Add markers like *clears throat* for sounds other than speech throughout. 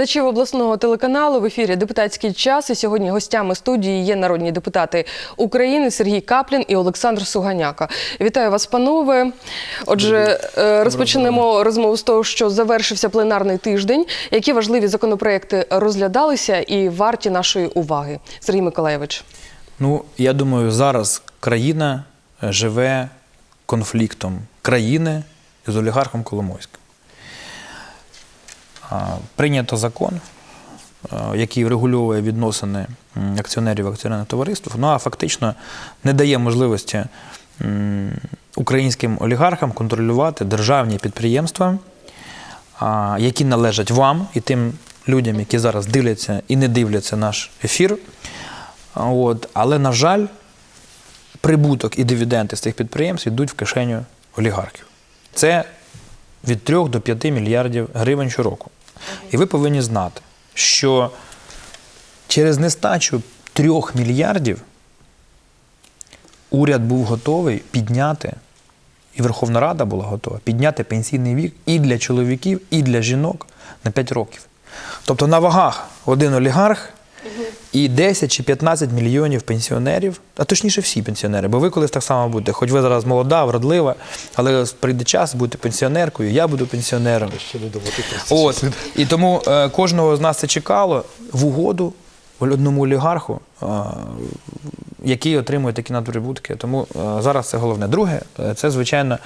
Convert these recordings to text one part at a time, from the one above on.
глядачів обласного телеканалу в ефірі Депутатський час. І сьогодні гостями студії є народні депутати України Сергій Каплін і Олександр Суганяка. Вітаю вас, панове. Отже, е, розпочнемо розмову з того, що завершився пленарний тиждень. Які важливі законопроекти розглядалися і варті нашої уваги? Сергій Миколаєвич. Ну, я думаю, зараз країна е, живе конфліктом країни з олігархом Коломойським. Прийнято закон, е, який врегульовує відносини акціонерів акціонерних товариств, ну а фактично не дає можливості українським олігархам контролювати державні підприємства, які належать вам і тим людям, які зараз дивляться і не дивляться наш ефір. От, але, на жаль, прибуток і дивіденди з цих підприємств йдуть в кишеню олігархів. Це від 3 до 5 мільярдів гривень щороку. І ви повинні знати, що через нестачу 3 мільярдів уряд був готовий підняти, і Верховна Рада була готова підняти пенсійний вік і для чоловіків, і для жінок на 5 років. Тобто на вагах один олігарх і 10 чи 15 мільйонів пенсіонерів, а точніше всі пенсіонери, бо ви колись так само будете, хоч ви зараз молода, вродлива, але прийде час, будете пенсіонеркою, я буду пенсіонером. От. І тому е, кожного з нас це чекало в угоду одному олігарху, е, який отримує такі надприбутки. Тому е, зараз це головне. Друге, е, це, звичайно,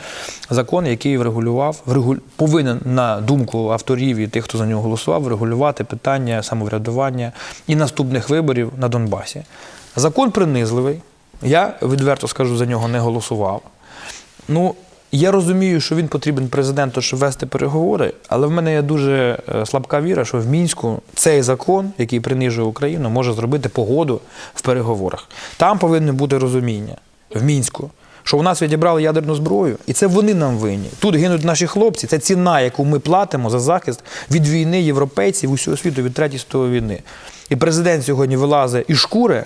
закон, який врегулював, врегуль... повинен, на думку авторів і тих, хто за нього голосував, врегулювати питання самоврядування і наступних виборів на Донбасі. Закон принизливий. Я відверто скажу, за нього не голосував. Ну, я розумію, що він потрібен президенту, щоб вести переговори, але в мене є дуже е, слабка віра, що в мінську цей закон, який принижує Україну, може зробити погоду в переговорах. Там повинно бути розуміння в мінську. Що в нас відібрали ядерну зброю, і це вони нам винні. Тут гинуть наші хлопці. Це ціна, яку ми платимо за захист від війни європейців усього світу від третьої світової війни. І президент сьогодні вилазить із шкури,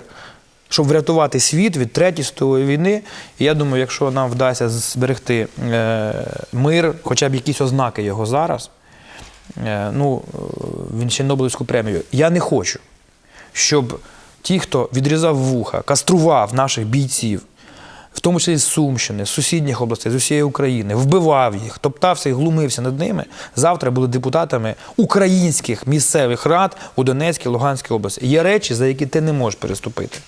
щоб врятувати світ від третьої світової війни. І я думаю, якщо нам вдасться зберегти е, мир, хоча б якісь ознаки його зараз, е, ну, е, він ще Нобелівську премію. Я не хочу, щоб ті, хто відрізав вуха, кастрував наших бійців, в тому числі з Сумщини, з сусідніх областей, з усієї України, вбивав їх, топтався і глумився над ними, завтра були депутатами українських місцевих рад у Донецькій, Луганській області. Є речі, за які ти не можеш переступити.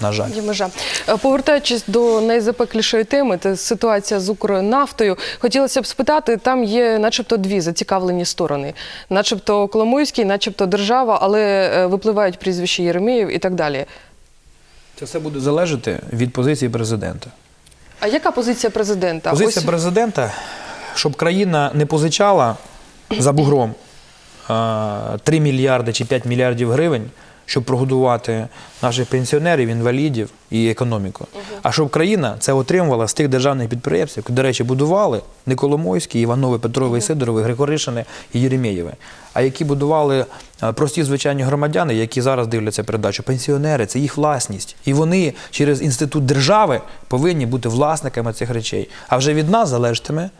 На жаль. Є межа. Е, Повертаючись до найзапеклішої теми, це ситуація з Укрнафтою. Хотілося б спитати, там є начебто дві зацікавлені сторони, начебто Коломойський, начебто держава, але е, випливають прізвища Єремєєв і так далі. Це все буде залежати від позиції президента. А яка позиція президента? Позиція Ось- президента, щоб країна не позичала за бугром е, 3 мільярди чи 5 мільярдів гривень, щоб прогодувати наших пенсіонерів, інвалідів і економіку. А щоб країна це отримувала з тих державних підприємств, які, до речі, будували не Коломойські, Іванови, Петрови, Сидорови, Григоришини і Єремєєви, а які будували е, прості звичайні громадяни, які зараз дивляться передачу. Пенсіонери це їх власність. І вони через інститут держави повинні бути власниками цих речей. А вже від нас залежатиме,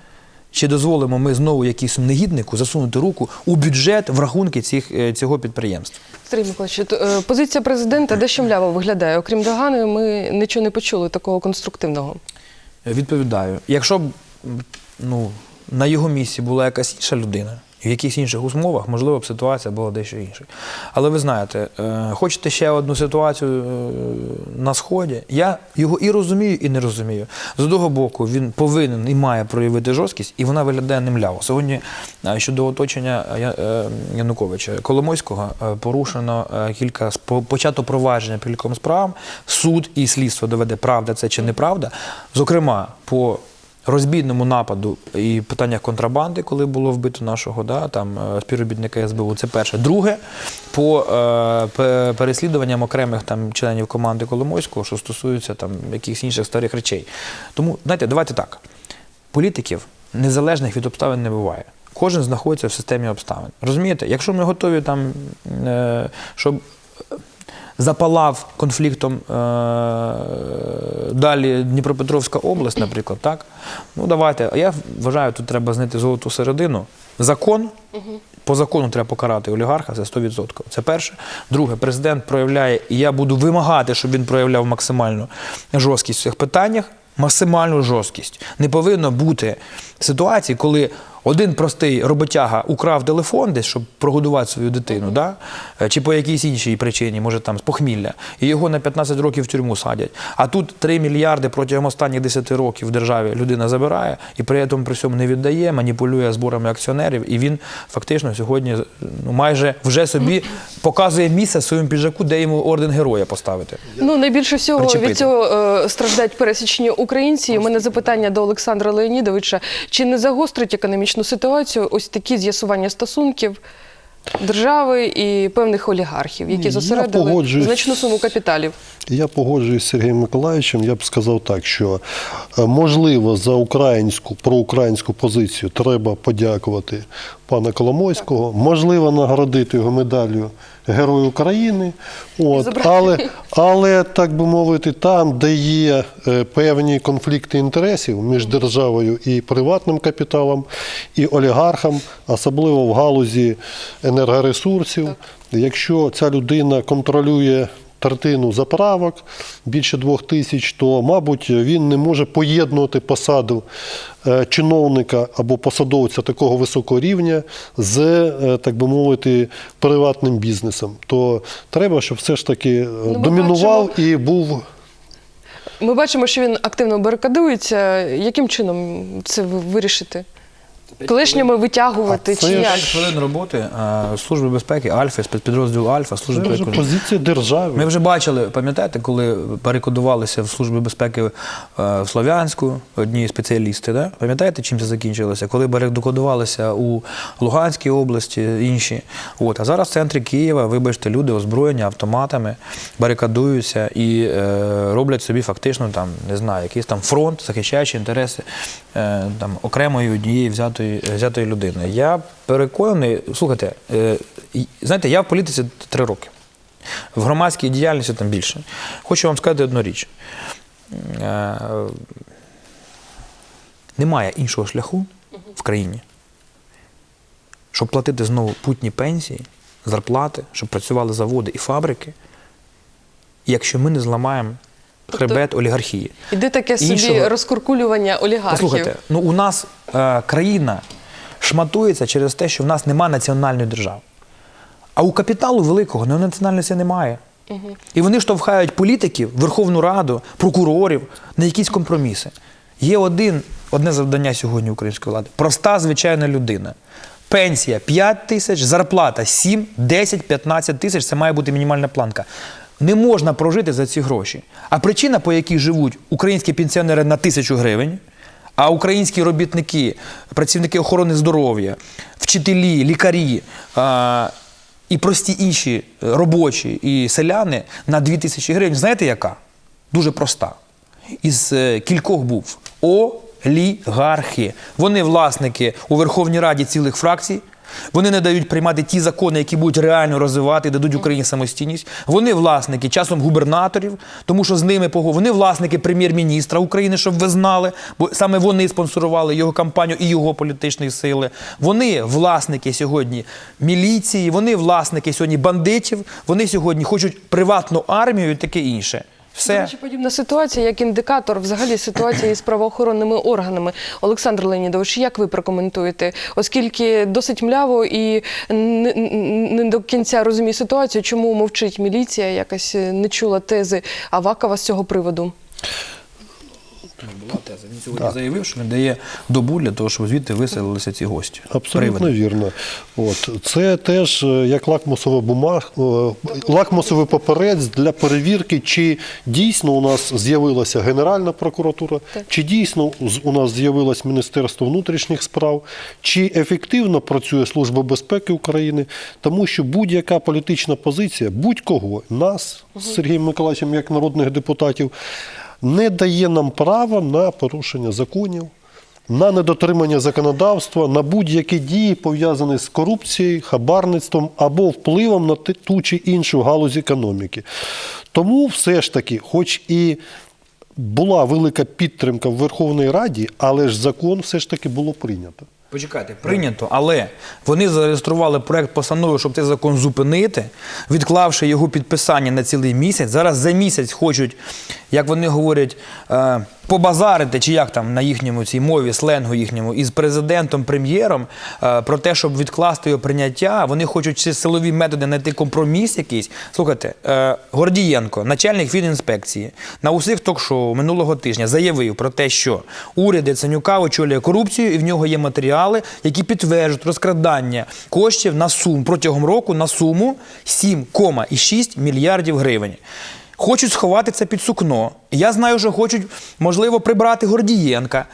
чи дозволимо ми знову якійсь негіднику засунути руку у бюджет в рахунки цих, е, цього підприємства. Сергій Миколаївич, е, позиція президента дещо мляво виглядає. Окрім Догани, ми нічого не почули такого конструктивного. Відповідаю, якщо б ну, на його місці була якась інша людина, в якихось інших умовах, можливо б ситуація була дещо інша. Але ви знаєте, е, хочете ще одну ситуацію е, на Сході, я його і розумію, і не розумію. З одного боку, він повинен і має проявити жорсткість, і вона виглядає немляво. Сьогодні е, щодо оточення Януковича Коломойського порушено кілька почато провадження по кільком справам. Суд і слідство доведе, правда це чи неправда. Зокрема, по розбійному нападу і питаннях контрабанди, коли було вбито нашого да, там, е, співробітника СБУ, це перше. Друге, по е, переслідуванням окремих там, членів команди Коломойського, що стосується там, якихось інших старих речей. Тому, знаєте, давайте так. Політиків незалежних від обставин не буває. Кожен знаходиться в системі обставин. Розумієте, якщо ми готові там, е, щоб запалав конфліктом е, далі Дніпропетровська область, наприклад, так? Ну давайте. А я вважаю, тут треба знайти золоту середину. Закон по закону треба покарати олігарха, це 100%. Це перше. Друге, президент проявляє, і я буду вимагати, щоб він проявляв максимальну жорсткість в цих питаннях. Максимальну жорсткість. Не повинно бути ситуації, коли один простий роботяга украв телефон десь, щоб прогодувати свою дитину, да? Е, чи по якійсь іншій причині, може там з похмілля, і його на 15 років в тюрму садять. А тут 3 мільярди протягом останніх 10 років в державі людина забирає і при цьому при цьому не віддає, маніпулює зборами акціонерів, і він фактично сьогодні ну, майже вже собі показує місце в своєму піджаку, де йому орден героя поставити. Ну найбільше всього Причепити. від цього е, страждають пересічні українці. У мене запитання до Олександра Леонідовича: чи не загострить економічну ситуацію ось такі з'ясування стосунків держави і певних олігархів, які зосередили значну суму капіталів? Я погоджуюсь з Сергієм Миколаївичем. Я б сказав так, що е, можливо за українську проукраїнську позицію треба подякувати пана Коломойського. Можливо, нагородити його медаллю Герой України. От, але, але так би мовити, там, де є е, певні конфлікти інтересів між державою і приватним капіталом, і олігархом, особливо в галузі енергоресурсів, якщо ця людина контролює третину заправок, більше двох тисяч, то, мабуть, він не може поєднувати посаду е, чиновника або посадовця такого високого рівня з, е, так би мовити, приватним бізнесом. То треба, щоб все ж таки е, ми домінував бачимо- і був Ми бачимо, що він активно барикадується. Яким чином це вирішити? Клешнями витягувати А це чи як? П'ять хвилин роботи е, Служби безпеки Альфа, спецпідрозділ Альфа, Служби це вже безпеки. позиція держави. Ми вже бачили, пам'ятаєте, коли перекодувалися в Службі безпеки е, в Слов'янську одні спеціалісти, да? пам'ятаєте, чим це закінчилося? Коли перекодувалися у Луганській області, інші. От. А зараз в центрі Києва, вибачте, люди озброєні автоматами, барикадуються і е, роблять собі фактично там, не знаю, якийсь там фронт, захищаючи інтереси е, там, окремої однієї взятої, взятої людини. Я переконаний, слухайте, е, знаєте, я в політиці три роки. В громадській діяльності там більше. Хочу вам сказати одну річ. Е, Немає іншого шляху в країні, щоб платити знову путні пенсії, зарплати, щоб працювали заводи і фабрики, якщо ми не зламаємо хребет олігархії. Іде таке собі Іншого- розкуркулювання олігархів. Послухайте, ну у нас е, країна шматується через те, що в нас немає національної держави. А у капіталу великого ну, національності немає. І вони штовхають політиків, Верховну Раду, прокурорів на якісь компроміси. Є один, одне завдання сьогодні української влади проста звичайна людина. Пенсія 5 тисяч, зарплата 7, 10, 15 тисяч це має бути мінімальна планка. Не можна прожити за ці гроші. А причина, по якій живуть українські пенсіонери на тисячу гривень, а українські робітники, працівники охорони здоров'я, вчителі, лікарі а, і прості інші е, робочі і селяни на 2 тисячі гривень, знаєте яка? Дуже проста. Із е, кількох був олігархи. Вони власники у Верховній Раді цілих фракцій. Вони не дають приймати ті закони, які будуть реально розвивати, дадуть Україні самостійність. Вони власники часом губернаторів, тому що з ними пого. Вони власники прем'єр-міністра України, щоб ви знали, бо саме вони спонсорували його кампанію і його політичні сили. Вони власники сьогодні міліції, вони власники сьогодні бандитів. Вони сьогодні хочуть приватну армію і таке інше. Все. речі, подібна ситуація як індикатор взагалі ситуації із правоохоронними органами. Олександр Леонідович, як ви прокоментуєте? Оскільки досить мляво і не, не до кінця розуміє ситуацію, чому мовчить міліція, якась не чула тези Авакова з цього приводу. Була. Він сьогодні заявив, що він дає добу для того, щоб звідти виселилися ці гості. Абсолютно Приводи. вірно. От це теж е, як лакмусова бумаг, е, лакмусовий паперець для перевірки, чи дійсно у нас з'явилася Генеральна прокуратура, чи дійсно з- у нас з'явилось Міністерство внутрішніх справ, чи ефективно працює Служба безпеки України, тому що будь-яка політична позиція будь-кого нас з Сергієм Миколаївичем, як народних депутатів, не дає нам права на порушення законів на недотримання законодавства, на будь-які дії, пов'язані з корупцією, хабарництвом або впливом на ту чи іншу галузь економіки. Тому все ж таки, хоч і була велика підтримка в Верховній Раді, але ж закон все ж таки було прийнято. Почекайте, прийнято, але вони зареєстрували проект постанови, щоб цей закон зупинити, відклавши його підписання на цілий місяць. Зараз за місяць хочуть, як вони говорять, е, побазарити, чи як там на їхньому цій мові, сленгу їхньому, із президентом, прем'єром е, про те, щоб відкласти його прийняття. Вони хочуть через силові методи знайти компроміс якийсь. Слухайте, е, Гордієнко, начальник фінінспекції, на усіх ток-шоу минулого тижня заявив про те, що уряд Яценюка очолює корупцію, і в нього є матеріали, які підтверджують розкрадання коштів на суму протягом року на суму 7,6 мільярдів гривень. Хочуть сховати це під сукно. Я знаю, що хочуть, можливо, прибрати Гордієнка,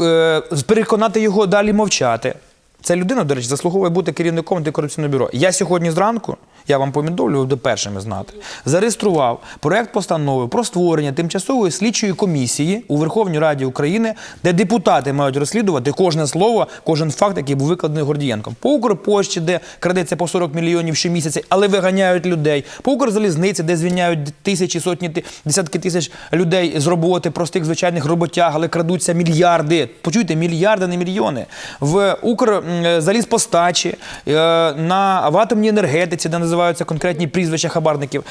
е, переконати його далі мовчати. Ця людина, до речі, заслуговує бути керівником антикорупційного бюро. Я сьогодні зранку, я вам повідомлював до першими знати, зареєстрував проект постанови про створення тимчасової слідчої комісії у Верховній Раді України, де депутати мають розслідувати кожне слово, кожен факт, який був викладений Гордієнком. По Укрпошті, де крадеться по 40 мільйонів щомісяця, але виганяють людей. По Укрзалізниці, де звільняють тисячі, сотні, десятки тисяч людей з роботи, простих звичайних роботяг, але крадуться мільярди. Почуйте, мільярди, не мільйони. В Укрзалізпостачі, е, на в атомній енергетиці, де називаються конкретні прізвища хабарників.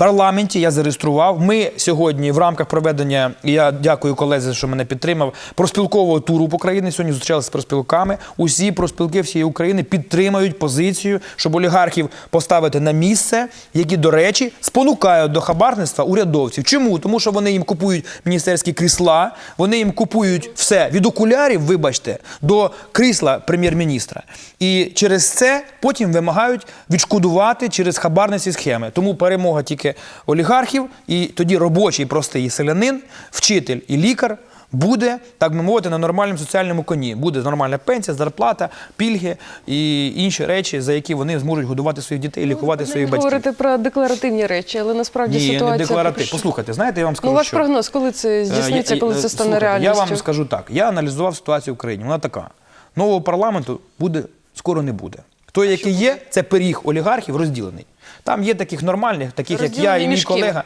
Парламенті я зареєстрував. Ми сьогодні в рамках проведення, я дякую колезі, що мене підтримав, проспілкового туру по країні. Сьогодні зустрічалися з проспілками. Усі проспілки всієї України підтримають позицію, щоб олігархів поставити на місце, які, до речі, спонукають до хабарництва урядовців. Чому? Тому що вони їм купують міністерські крісла, вони їм купують все від окулярів, вибачте, до крісла прем'єр-міністра. І через це потім вимагають відшкодувати через хабарницькі схеми. Тому перемога тільки олігархів, і тоді робочий простий селянин, вчитель і лікар. Буде, так би мовити, на нормальному соціальному коні. Буде нормальна пенсія, зарплата, пільги і інші речі, за які вони зможуть годувати своїх дітей і лікувати своїх батьків. говорите про декларативні речі, але насправді Ні, ситуація... не декларатив. поки Послухайте, знаєте, я вам скажу, Ну, ваш що... прогноз, коли це здійсниться, Е, коли е, це стане слухайте, реальністю? Я вам скажу так. Я аналізував ситуацію в Україні. Вона така. Нового парламенту буде скоро не буде. Той, який є, це пиріг олігархів розділений. Там є таких нормальних, таких як я і мій колега.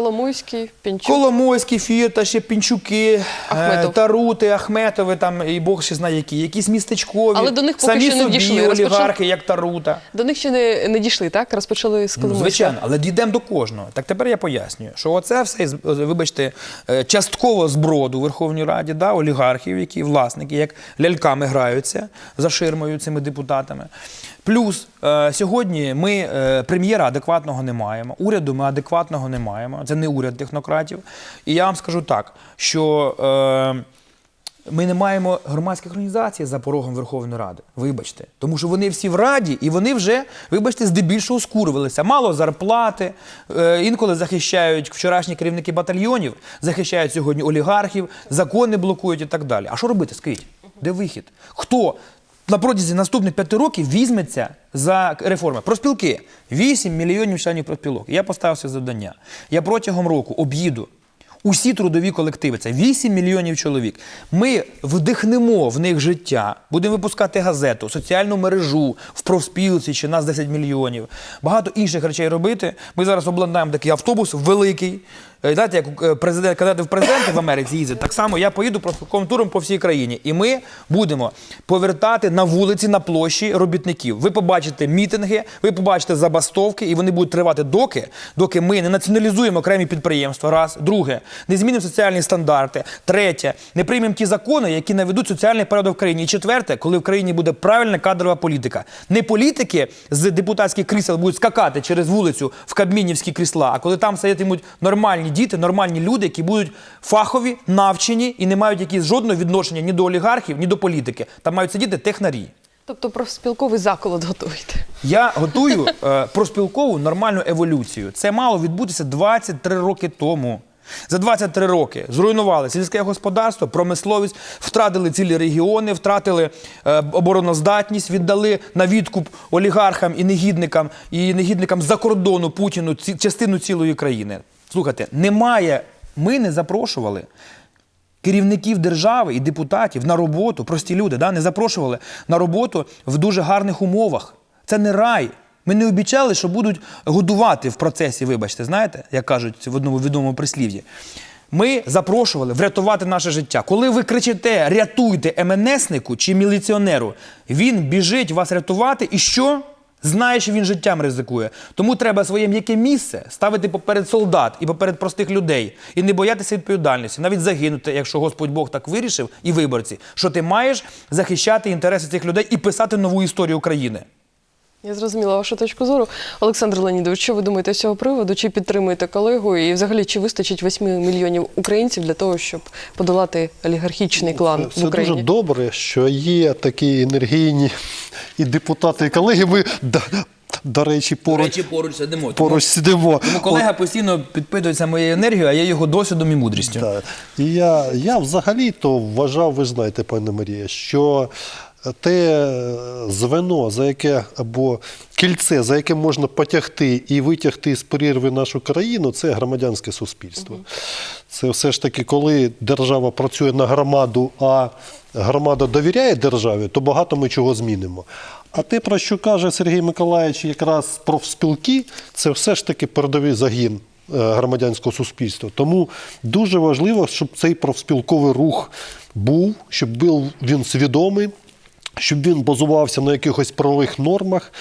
Коломойський, Пінчук. Коломойський, Фірташі, Пінчуки, е, Ахметов. Тарути, Ахметови, там і Бог ще знає які, якісь містечкові, Але до них поки самі що не собі дійшли. Розпочали- олігархи, як Тарута. До них ще не, не дійшли, так? Розпочали з Ну, Коломойського. звичайно, але дійдемо до кожного. Так тепер я пояснюю, що оце все, із- вибачте, е, частково зброду Верховній Раді, да, олігархів, які власники, як ляльками граються за ширмою цими депутатами. Плюс е, сьогодні ми е, прем'єра адекватного не маємо, уряду ми адекватного не маємо. Це не уряд технократів. І я вам скажу так, що. Е, ми не маємо громадських організацій за порогом Верховної Ради. Вибачте. Тому що вони всі в раді, і вони вже, вибачте, здебільшого скурвилися. Мало зарплати. Е, інколи захищають вчорашні керівники батальйонів, захищають сьогодні олігархів, закони блокують і так далі. А що робити? Скажіть, де вихід? Хто на протязі наступних п'яти років візьметься за реформи? Проспілки. 8 мільйонів членів проспілок. Я поставив це завдання. Я протягом року об'їду Усі трудові колективи, це 8 мільйонів чоловік. Ми вдихнемо в них життя, будемо випускати газету, соціальну мережу в профспілці, чи нас 10 мільйонів. Багато інших речей робити. Ми зараз обладнаємо такий автобус великий. Е, Знаєте, як е, президент, кандидати в президенти в Америці їздять, так само я поїду профспілковим туром по всій країні. І ми будемо повертати на вулиці, на площі робітників. Ви побачите мітинги, ви побачите забастовки, і вони будуть тривати доки, доки ми не націоналізуємо окремі підприємства. Раз, друге, не змінимо соціальні стандарти. Третє, не приймемо ті закони, які наведуть соціальний порядок в країні. І четверте, коли в країні буде правильна кадрова політика. Не політики з депутатських крісел будуть скакати через вулицю в кабмінівські крісла, а коли там сидітимуть нормальні діти, нормальні люди, які будуть фахові, навчені і не мають якісь жодного відношення ні до олігархів, ні до політики. Там мають сидіти технарі. Тобто профспілковий заколот готуєте. Я *laughs* готую е, проспілкову нормальну еволюцію. Це мало відбутися 23 роки тому. За 23 роки зруйнували сільське господарство, промисловість, втратили цілі регіони, втратили е, обороноздатність, віддали на відкуп олігархам і негідникам і негідникам за кордону Путіну ці, частину цілої країни. Слухайте, немає. Ми не запрошували керівників держави і депутатів на роботу, прості люди, да, не запрошували на роботу в дуже гарних умовах. Це не рай. Ми не обіцяли, що будуть годувати в процесі, вибачте, знаєте, як кажуть в одному відомому прислів'ї. Ми запрошували врятувати наше життя. Коли ви кричите рятуйте МНСнику чи міліціонеру, він біжить вас рятувати і що? Знає, що він життям ризикує. Тому треба своє м'яке місце ставити поперед солдат і поперед простих людей і не боятися відповідальності, навіть загинути, якщо Господь Бог так вирішив, і виборці, що ти маєш захищати інтереси цих людей і писати нову історію України. Я зрозуміла вашу точку зору. Олександр Леонідович, що ви думаєте з цього приводу? Чи підтримуєте колегу? І взагалі, чи вистачить 8 мільйонів українців для того, щоб подолати олігархічний клан Це, в це дуже добре, що є такі енергійні і депутати, і колеги. Ми, до, до речі, поруч, поруч сидимо. поруч сидимо. Тому колега постійно підпитується моєю енергією, а я його досвідом і мудрістю. Так. І я, я взагалі-то вважав, ви знаєте, пане Марія, що те звено, за яке або кільце, за яке можна потягти і витягти з прірви нашу країну, це громадянське суспільство. Це все ж таки, коли держава працює на громаду, а громада довіряє державі, то багато ми чого змінимо. А те, про що каже Сергій Миколаївич, якраз профспілки, це все ж таки передовий загін е, громадянського суспільства. Тому дуже важливо, щоб цей профспілковий рух був, щоб був він свідомий, щоб він базувався на якихось правових нормах.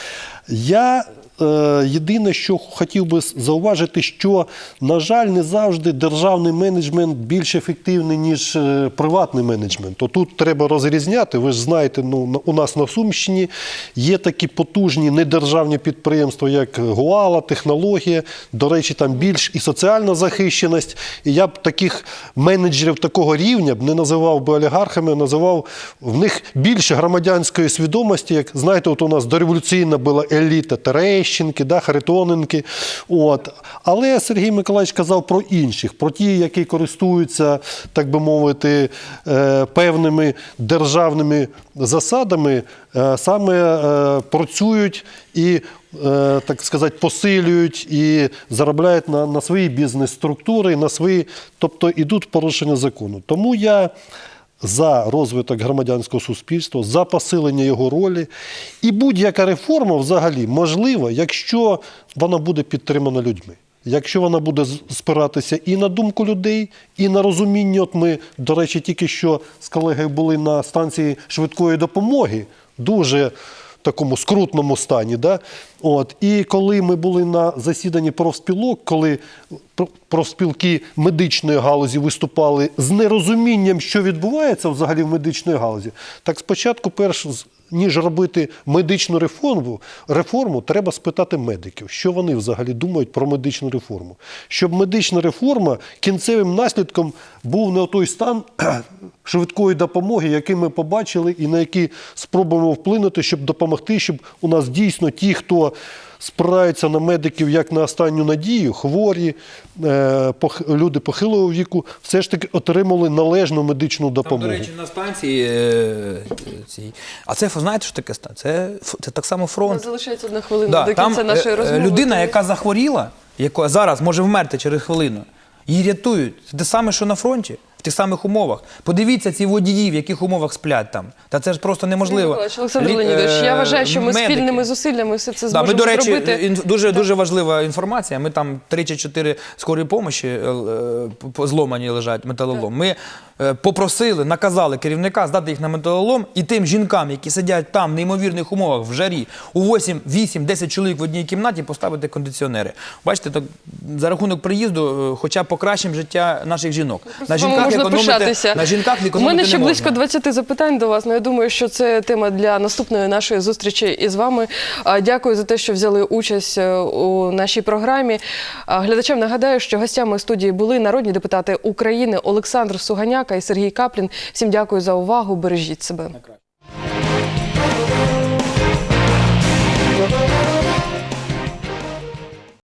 Я е, єдине, що хотів би зауважити, що, на жаль, не завжди державний менеджмент більш ефективний, ніж е, приватний менеджмент. То тут треба розрізняти. Ви ж знаєте, ну, у нас на Сумщині є такі потужні недержавні підприємства, як Гуала, технологія. До речі, там більш і соціальна захищеність. І я б таких менеджерів такого рівня б не називав би олігархами, а називав в них більше громадянської свідомості, як знаєте, от у нас дореволюційна була еліта Терещенки, да, Харитоненки. От. Але Сергій Миколаївич казав про інших, про ті, які користуються, так би мовити, е, певними державними засадами, е, саме е, працюють і, так сказати, посилюють і заробляють на, на свої бізнес-структури, на свої, тобто йдуть порушення закону. Тому я за розвиток громадянського суспільства, за посилення його ролі. І будь-яка реформа взагалі можлива, якщо вона буде підтримана людьми. Якщо вона буде спиратися і на думку людей, і на розуміння, от ми, до речі, тільки що з колегою були на станції швидкої допомоги, дуже такому скрутному стані. Да? От. І коли ми були на засіданні профспілок, коли пр- профспілки медичної галузі виступали з нерозумінням, що відбувається взагалі в медичній галузі, так спочатку, перш ніж робити медичну реформу, реформу, треба спитати медиків, що вони взагалі думають про медичну реформу. Щоб медична реформа кінцевим наслідком був не той стан *clears throat* швидкої допомоги, який ми побачили, і на який спробуємо вплинути, щоб допомогти, щоб у нас дійсно ті, хто спираються на медиків як на останню надію, хворі, е, люди похилого віку, все ж таки отримали належну медичну Там, допомогу. до речі, на станції е, цій. А це знаєте, що таке станція? Це, це так само фронт. нас залишається одна хвилина Да, до кінця е, нашої розмови. людина, яка захворіла, яка зараз може вмерти через хвилину, її рятують. Це те саме, що на фронті, тих самих умовах. Подивіться ці водії, в яких умовах сплять там. Та це ж просто неможливо. Олександр Лі- Леонідович, я е, вважаю, що ми медики. спільними зусиллями все це Да, зможемо ми, до речі, зробити. дуже, дуже важлива інформація. Ми там три чи чотири скорі помощі е, е, зломані лежать металолом. Ми попросили, наказали керівника здати їх на металолом і тим жінкам, які сидять там в неймовірних умовах в жарі, у 8, 8, 10 чоловік в одній кімнаті поставити кондиціонери. Бачите, так за рахунок приїзду, хоча б покращимо життя наших жінок. На Вами можна пишатися. на жінках У економити мене ще не близько можна. 20 запитань до вас. але я думаю, що це тема для наступної нашої зустрічі із вами. Дякую за те, що взяли участь е, у нашій програмі. Глядачам нагадаю, що гостями студії були народні депутати України Олександр Суганяка і Сергій Каплін. Всім дякую за увагу. Бережіть себе.